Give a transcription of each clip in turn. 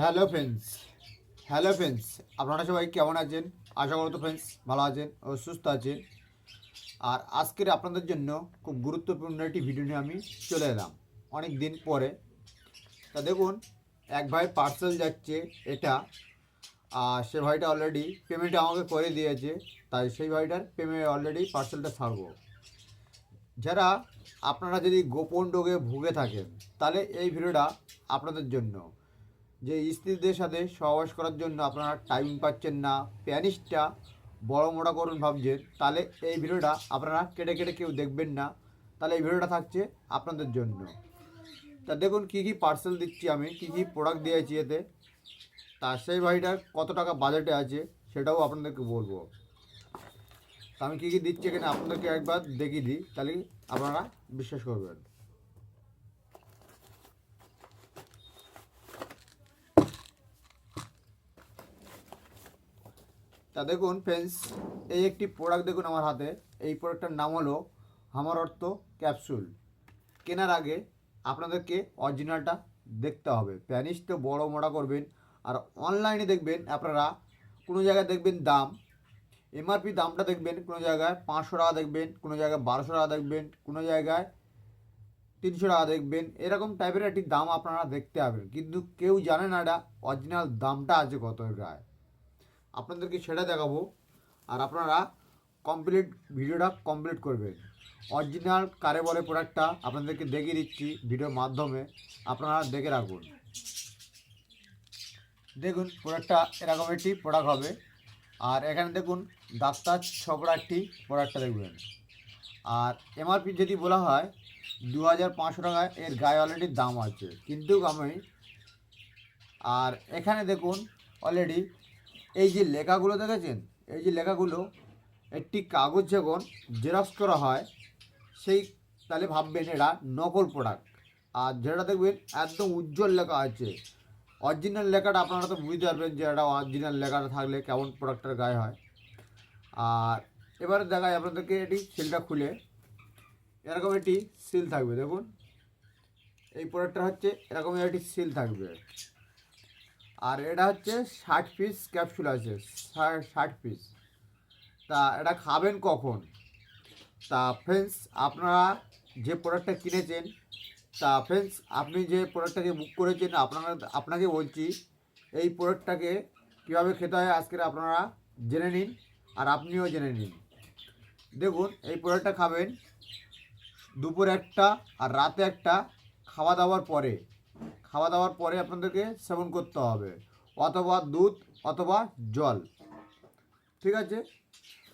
Hello friends hello friends আপনারা সবাই কেমন আছেন? আশা করতো ফ্রেন্ডস ভালো আছেন ও সুস্থ আছেন। আর আজকের আপনাদের জন্য খুব গুরুত্বপূর্ণ একটি ভিডিও নিয়ে আমি চলে এলাম। অনেক দিন পরে। তা দেখুন, এক ভাই পার্সেল যাচ্ছে এটা। আর সে ভাইটা অলরেডি পেমেন্ট আমাকে করে দিয়েছে। তাই সেই ভাইটার পেমেন্ট অলরেডি পার্সেলটা ছাড়বো। যারা আপনারা যদি গোপন রোগে ভুগে থাকেন, তাহলে এই ভিডিওটা আপনাদের জন্য। যে স্ত্রীদের সাথে সহবাস করার জন্য আপনারা টাইম পাচ্ছেন না প্যানিসটা বড় মোটা করুন ভাবছেন, তাহলে এই ভিডিওটা আপনারা কেটে কেটে কেউ দেখবেন না। তাহলে এই ভিডিওটা থাকছে আপনাদের জন্য। তা দেখুন কী কী পার্সেল দিচ্ছি আমি, কী কী প্রোডাক্ট দিয়েছি এতে। তা সেই ভাইটার কত টাকা বাজেটে আছে সেটাও আপনাদেরকে বলব। তা আমি কী কী দিচ্ছি এখানে আপনাদেরকে একবার দেখিয়ে দিই, তাহলে আপনারা বিশ্বাস করবেন। তা দেখুন ফ্রেন্ডস এই একটি প্রোডাক্ট দেখুন আমার হাতে। এই প্রোডাক্টটার নাম হলো আমার অর্থ ক্যাপসুল কেনার আগে আপনাদেরকে অরিজিনালটা দেখতে হবে। প্যানিস তো বড় মোটা করবেন। আর অনলাইনে দেখবেন আপনারা কোনো জায়গায় দেখবেন দাম। এমআরপি দামটা দেখবেন কোনো জায়গায় পাঁচশো টাকা দেখবেন, কোনো জায়গায় বারোশো টাকা দেখবেন, কোনো জায়গায় তিনশো টাকা দেখবেন। এরকম টাইপের একটি দাম আপনারা দেখতে পাবেন। কিন্তু কেউ জানে না এটা অরিজিনাল দামটা আছে কত এর গায়ে। আপনাদেরকে সেটা দেখাবো। আর আপনারা কমপ্লিট ভিডিওটা কমপ্লিট করবেন অরিজিনাল কারে বলে প্রোডাক্টটা আপনাদেরকে দেখিয়ে দিচ্ছি ভিডিওর মাধ্যমে। আপনারা দেখে রাখুন। দেখুন প্রোডাক্টটা এরকম একটি প্রোডাক্ট হবে। আর এখানে দেখুন ডাক্তার ছপড়া একটি প্রোডাক্টটা দেখবেন। আর এমআরপি যদি বলা হয় দু হাজার পাঁচশো টাকা এর গায়ে অলরেডি দাম আছে। কিন্তু আমি, আর এখানে দেখুন অলরেডি এই যে লেখাগুলো দেখেছেন? এই যে লেখাগুলো, একটি কাগজ যখন জেরক্স করা হয়, সেই তাহলে ভাববেন এটা নকল প্রোডাক্ট আর যেটা দেখবেন, একদম উজ্জ্বল লেখা আছে। অরিজিনাল লেখাটা আপনারা তো বুঝতে পারবেন যে এটা অরিজিনাল লেখাটা থাকলে কেমন প্রোডাক্টের গায়ে হয়। আর এবারে দেখায় আপনাদেরকে এটি সিলটা খুলে। এরকম একটি সিল থাকবে, দেখুন। এই প্রোডাক্টটা হচ্ছে, এরকম একটি সিল থাকবে। আর এটা হচ্ছে ষাট পিস ক্যাপসুল আছে। ষাট পিস তা এটা খাবেন কখন? তা ফ্রেন্ডস আপনারা যে প্রোডাক্টটা কিনেছেন, তা ফ্রেন্ডস আপনি যে প্রোডাক্টটাকে বুক করেছেন, আপনারা, আপনাকে বলছি, এই প্রোডাক্টটাকে কীভাবে খেতে হয় আজকের আপনারা জেনে নিন, আর আপনিও জেনে নিন। দেখুন, এই প্রোডাক্টটা খাবেন দুপুর একটা আর রাতে একটা খাওয়া দাওয়ার পরে। খাওয়া দাওয়ার পরে আপনাদেরকে সেবন করতে হবে, অথবা দুধ অথবা জল। ঠিক আছে?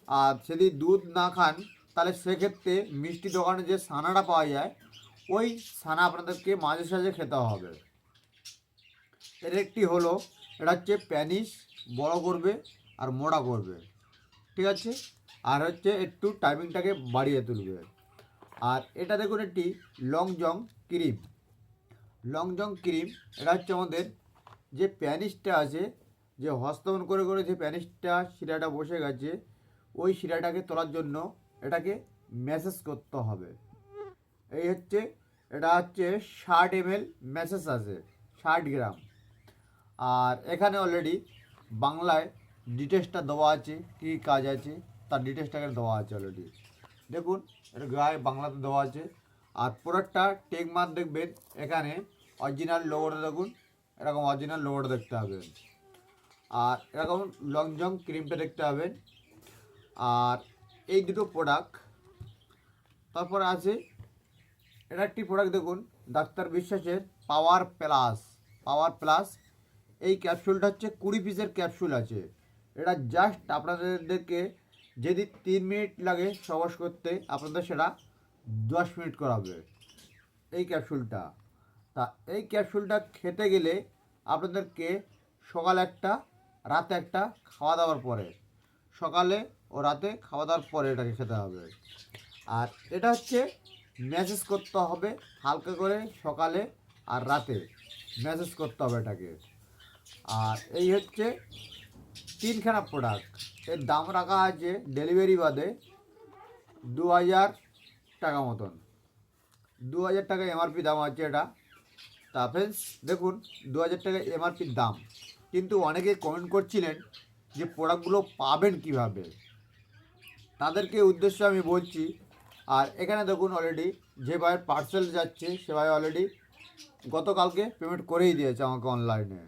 আর যদি দুধ না খান, তাহলে সেক্ষেত্রে মিষ্টি দোকানে যে সানাটা পাওয়া যায়, ওই সানা আপনাদেরকে মাঝে সাঝে খেতে হবে। এর একটি হলো, এটা হচ্ছে প্যানিস বড় করবে আর মোড়া করবে। ঠিক আছে? আর হচ্ছে একটু টাইমিংটাকে বাড়িয়ে তুলবে। আর এটা দেখুন একটি লং জং ক্রিম লং জং ক্রিম এটা হচ্ছে আমাদের। যে প্যানিসটা আছে, যে হস্তমন করে করে যে প্যানিসটা শিরাটা বসে গেছে, ওই শিরাটাকে তোলার জন্য এটাকে ম্যাসেজ করতে হবে। এই হচ্ছে, এটা হচ্ছে ষাট এম এল ম্যাসেজ আছে, ষাট গ্রাম। আর এখানে অলরেডি বাংলায় ডিটেলসটা দেওয়া আছে, কী কাজ আছে, তার ডিটেলসটা এখানে দেওয়া আছে অলরেডি দেখুন, এটা গায়ে বাংলাতে দেওয়া আছে। আর প্রোডাক্টটা টেক মার্ক দেখবেন, এখানে অরিজিনাল লোগোটা দেখুন, এরকম অরিজিনাল লোগোটা দেখতে হবে। আর এরকম লং জং ক্রিমটা দেখতে হবে। আর এই দুটো প্রোডাক্ট তারপর আছে, এটা একটি প্রোডাক্ট দেখুন, ডাক্তার বিশ্বাসের পাওয়ার প্লাস পাওয়ার প্লাস এই ক্যাপসুলটা হচ্ছে কুড়ি পিসের ক্যাপসুল আছে। এটা জাস্ট আপনাদেরকে যদি তিন মিনিট লাগে সবাস করতে, আপনাদের সেটা দশ মিনিট করাবে। এই ক্যাপসুলটা তা এই ক্যাপসুলটা খেতে গেলে আপনাদেরকে সকাল একটা, রাতে একটা খাওয়া দাওয়ার পরে, সকালে ও রাতে খাওয়া দাওয়ার পরে এটাকে খেতে হবে। আর এটা হচ্ছে ম্যাসেজ করতে হবে হালকা করে সকালে আর রাতে, ম্যাসেজ করতে হবে এটাকে। আর এই হচ্ছে তিনখানা প্রোডাক্টের দাম রাখা আছে ডেলিভারি বাদে দু হাজার টাকা মতন। দু হাজার টাকা এমআরপি দাম আছে এটা। তা ফ্রেন্ডস দেখুন দু হাজার টাকা এমআরপির দাম। কিন্তু অনেকে কমেন্ট করছিলেন যে প্রোডাক্টগুলো পাবেন কীভাবে? তাদেরকে উদ্দেশ্য আমি বলছি, আর এখানে দেখুন অলরেডি যে ভাইয়ের পার্সেল যাচ্ছে, সে ভাই অলরেডি গতকালকে পেমেন্ট করেই দিয়েছে আমাকে অনলাইনে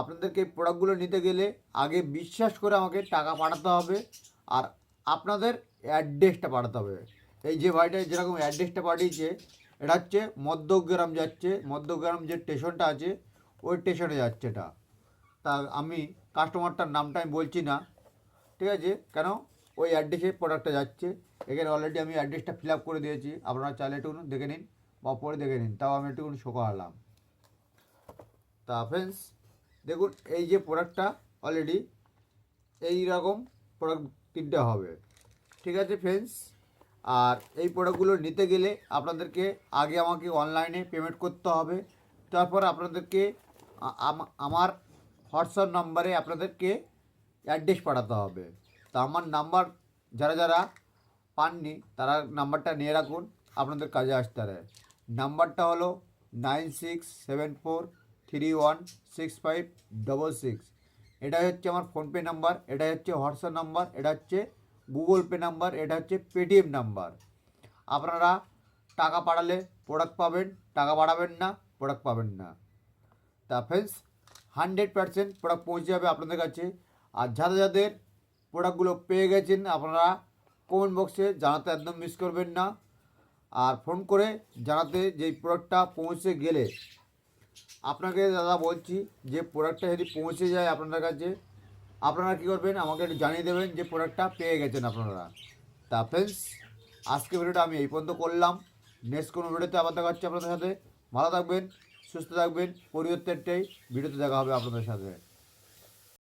আপনাদেরকে প্রোডাক্টগুলো নিতে গেলে আগে বিশ্বাস করে আমাকে টাকা পাঠাতে হবে, আর আপনাদের অ্যাড্রেসটা পাঠাতে হবে। এই যে ভাইটা যেরকম অ্যাড্রেসটা পাঠিয়েছে এটা হচ্ছে মধ্যগ্রাম যাচ্ছে, মধ্যগ্রাম যে স্টেশনটা আছে, ওই স্টেশনে যাচ্ছে এটা। তা আমি কাস্টমারটার নামটা আমি বলছি না, ঠিক আছে? কেন? ওই অ্যাড্রেসে প্রোডাক্টটা যাচ্ছে। এখানে অলরেডি আমি অ্যাড্রেসটা ফিল করে দিয়েছি। আপনারা চাইলে একটু দেখে নিন বা পরে দেখে নিন। তাও আমি একটু শো করালাম। তা ফ্রেন্ডস দেখুন, এই যে প্রোডাক্টটা অলরেডি এই রকম প্রোডাক্ট তিনটে হবে। ঠিক আছে ফ্রেন্ডস আর এই প্রোডাক্টগুলো নিতে গেলে আপনাদেরকে আগে আমাকে অনলাইনে পেমেন্ট করতে হবে। তারপর আপনাদেরকে আম- আমার হোয়াটসঅ্যাপ নাম্বারে আপনাদেরকে অ্যাড্রেস পাঠাতে হবে। তা আমার নাম্বার যারা যারা পাননি, তারা নাম্বারটা নিয়ে রাখুন, আপনাদের কাজে আসতে পারে। নাম্বারটা হলো nine six seven four three one six five double six এটাই হচ্ছে আমার ফোনপে নাম্বার এটাই হচ্ছে হোয়াটসঅ্যাপ নাম্বার এটা হচ্ছে গুগল পে নাম্বার, এটা হচ্ছে পেটিএম নাম্বার। আপনারা টাকা পাঠালে প্রোডাক্ট পাবেন, টাকা পাঠাবেন না প্রোডাক্ট পাবেন না। তা ফ্রেন্ডস হান্ড্রেড পার্সেন্ট প্রোডাক্ট পৌঁছে যাবে আপনাদের কাছে। আর যাদের যাদের প্রোডাক্টগুলো পেয়ে গেছেন, আপনারা কমেন্ট বক্সে জানাতে একদম মিস করবেন না। আর ফোন করে জানাতে যে প্রোডাক্টটা পৌঁছে গেলে, আপনাকে দাদা বলছি, যে প্রোডাক্টটা যদি পৌঁছে যায় আপনাদের কাছে আপনারা কী করবেন? আমাকে একটু জানিয়ে দেবেন যে প্রোডাক্টটা পেয়ে গেছেন আপনারা। তা ফ্রেন্ডস আজকে ভিডিওটা আমি এই পর্যন্ত করলাম। নেক্সট কোনো ভিডিওতে আবার দেখা হচ্ছে আপনাদের সাথে। ভালো থাকবেন, সুস্থ থাকবেন। পরিবর্তনটাই ভিডিওতে দেখা হবে আপনাদের সাথে।